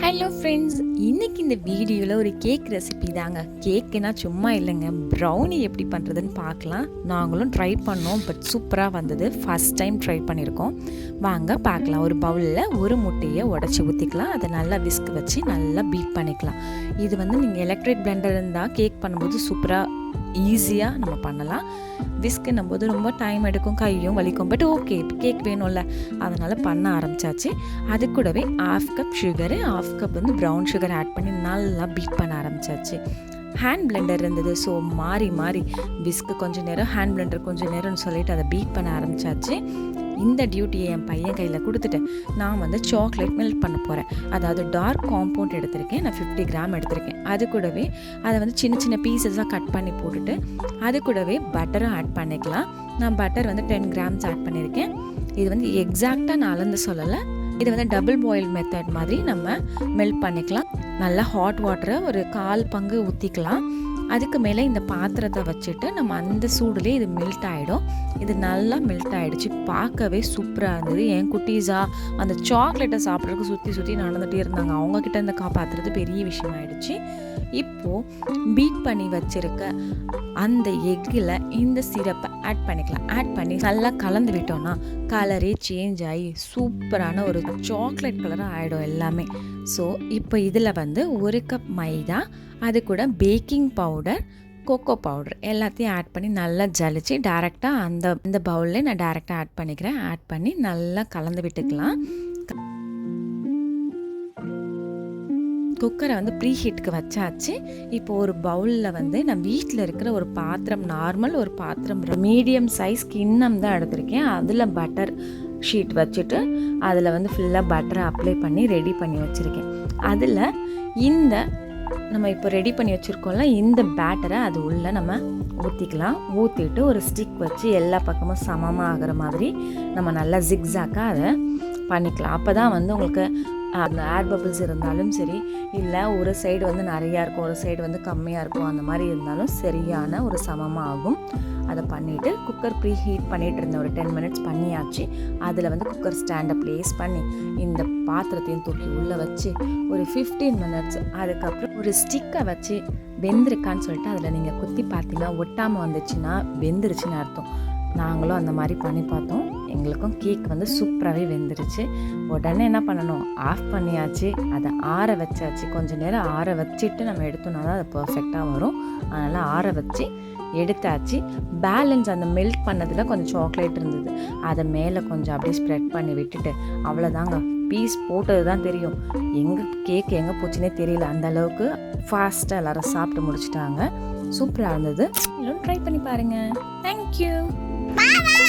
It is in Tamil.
ஹலோ ஃப்ரெண்ட்ஸ் இன்றைக்கி இந்த வீடியோவில் ஒரு கேக் ரெசிபி தாங்க. கேக்குனா சும்மா இல்லைங்க. ப்ரௌனி எப்படி பண்ணுறதுன்னு பார்க்கலாம். நாங்களும் ட்ரை பண்ணோம் பட் சூப்பராக வந்தது. ஃபஸ்ட் டைம் ட்ரை பண்ணியிருக்கோம் வாங்க பார்க்கலாம். ஒரு பவுலில் ஒரு முட்டையை உடச்சி ஊற்றிக்கலாம் அதை நல்லா விஸ்க் வச்சு நல்லா பீட் பண்ணிக்கலாம். இது வந்து நீங்கள் எலக்ட்ரிக் பிளெண்டர் இருந்தால் கேக் பண்ணும்போது சூப்பராக ஈஸியாக நம்ம பண்ணலாம். விஸ்க்குன்னும் போது ரொம்ப டைம் எடுக்கும் கையும் வலிக்கும். பட் ஓகே கேக் வேணும்ல. அதனால் பண்ண ஆரம்பிச்சாச்சு. அது கூடவே half cup sugar half cup வந்து ப்ரௌன் சுகர் ஆட் பண்ணி நல்லா பீட் பண்ண ஆரம்பிச்சாச்சு. ஹேண்ட் பிளெண்டர் இருந்தது. ஸோ மாறி மாறி விஸ்க்கு கொஞ்சம் நேரம் ஹேண்ட் பிளெண்டர் கொஞ்சம் நேரம்னு சொல்லிட்டு அதை பீட் பண்ண ஆரம்பிச்சாச்சு. இந்த டியூட்டியை என் பையன் கையில் கொடுத்துட்டு நான் வந்து சாக்லேட் மெல்ட் பண்ண போகிறேன் அதாவது டார்க் காம்பவுண்ட் எடுத்திருக்கேன். நான் ஃபிஃப்டி கிராம் எடுத்திருக்கேன். அது கூடவே அதை வந்து சின்ன சின்ன பீசஸாக கட் பண்ணி போட்டுட்டு அது கூடவே பட்டரும் ஆட் பண்ணிக்கலாம். நான் பட்டர் வந்து டென் கிராம்ஸ் ஆட் பண்ணியிருக்கேன் இது வந்து எக்ஸாக்டாக நான் அளந்து சொல்லலை. இது வந்து டபுள் பாயில் மெத்தட் மாதிரி நம்ம மெல்ட் பண்ணிக்கலாம். நல்லா ஹாட் வாட்டரை ஒரு கால் பங்கு ஊற்றிக்கலாம் அதுக்கு மேலே இந்த பாத்திரத்தை வச்சுட்டு நம்ம அந்த சூடுலேயே இது மெல்ட் ஆகிடும் இது நல்லா மெல்ட் ஆகிடுச்சு பார்க்கவே சூப்பராக இருந்தது. என் குட்டீஸாக அந்த சாக்லேட்டை சாப்பிட்றதுக்கு சுற்றி சுற்றி நடந்துகிட்டே இருந்தாங்க. அவங்கக்கிட்ட இந்த காப்பாற்றுறது பெரிய விஷயம் ஆகிடுச்சு இப்போது பீட் பண்ணி வச்சுருக்க அந்த எக்கில் இந்த சிரப்பை ஆட் பண்ணிக்கலாம். ஆட் பண்ணி நல்லா கலந்து விட்டோம்னா கலரே சேஞ்ச் ஆகி சூப்பரான ஒரு சாக்லேட் கலராக ஆகிடும் எல்லாமே. ஸோ இப்போ இதில் வந்து ஒரு கப் மைதா அது கூட பேக்கிங் பவுடர் கோகோ பவுடர் எல்லாத்தையும் ஆட் பண்ணி நல்லா ஜலிச்சு டேரெக்டாக அந்த இந்த பவுல்லே நான் டேரெக்டாக ஆட் பண்ணிக்கிறேன். ஆட் பண்ணி நல்லா கலந்து விட்டுக்கலாம். குக்கரை வந்து ப்ரீ ஹீட்டுக்கு வச்சாச்சு. இப்போ ஒரு பவுலில் வந்து நான் வீட்டில் இருக்கிற ஒரு பாத்திரம் நார்மல் ஒரு பாத்திரம் மீடியம் சைஸ் கிண்ணம் தான் எடுத்திருக்கேன். அதில் பட்டர் ஷீட் வச்சுட்டு அதில் வந்து ஃபுல்லாக பட்டரை அப்ளை பண்ணி ரெடி பண்ணி வச்சுருக்கேன். அதில் இந்த நம்ம இப்போ ரெடி பண்ணி வச்சுருக்கோம்ல இந்த பேட்டரை அது உள்ளே நம்ம ஊற்றிக்கலாம் ஊற்றிட்டு ஒரு ஸ்டிக் வச்சு எல்லா பக்கமும் சமமாக ஆகிற மாதிரி நம்ம நல்லா ஜிக்ஸாக்காக அதை பண்ணிக்கலாம். அப்போ தான் வந்து உங்களுக்கு அந்த ஏர் பபிள்ஸ் இருந்தாலும் சரி இல்லை ஒரு சைடு வந்து நிறையா இருக்கும் ஒரு சைடு வந்து கம்மியாக இருக்கும் அந்த மாதிரி இருந்தாலும் சரியான ஒரு சமமாக ஆகும் அதை பண்ணிவிட்டு குக்கர் ப்ரீ ஹீட் பண்ணிகிட்டு இருந்த ஒரு டென் மினிட்ஸ் பண்ணியாச்சு. அதில் வந்து குக்கர் ஸ்டாண்டை ப்ளேஸ் பண்ணி இந்த பாத்திரத்தையும் தூக்கி உள்ளே வச்சு ஒரு ஃபிஃப்டீன் மினிட்ஸ் அதுக்கப்புறம் ஒரு ஸ்டிக்கை வச்சு வெந்திருக்கான்னு சொல்லிட்டு அதில் நீங்கள் குத்தி பார்த்தீங்கன்னா ஒட்டாமல் வந்துச்சுன்னா வெந்துருச்சுன்னு அர்த்தம். நாங்களும் அந்த மாதிரி பண்ணி பார்த்தோம். எங்களுக்கும் கேக் வந்து சூப்பராகவே வெந்துருச்சு. உடனே என்ன பண்ணணும்? ஆஃப் பண்ணியாச்சு. அதை ஆற வச்சாச்சு. கொஞ்சம் நேரம் ஆற வச்சுட்டு நம்ம எடுத்தோம்னா தான் அது பர்ஃபெக்டாக வரும். அதனால் ஆற வச்சு எடுத்தாச்சு. பேலன்ஸ் அந்த மெல்ட் பண்ணதில் கொஞ்சம் சாக்லேட் இருந்தது. அதை மேலே கொஞ்சம் அப்படியே ஸ்ப்ரெட் பண்ணி விட்டுட்டு அவ்வளோதாங்க பீஸ் போட்டது தான் தெரியும். எங்கே கேக் எங்கே போச்சுன்னே தெரியல. அந்த அளவுக்கு ஃபாஸ்ட்டாக எல்லோரும் சாப்பிட்டு முடிச்சிட்டாங்க. சூப்பராக இருந்தது. இன்னும் ட்ரை பண்ணி பாருங்கள் தேங்க்யூ Bye.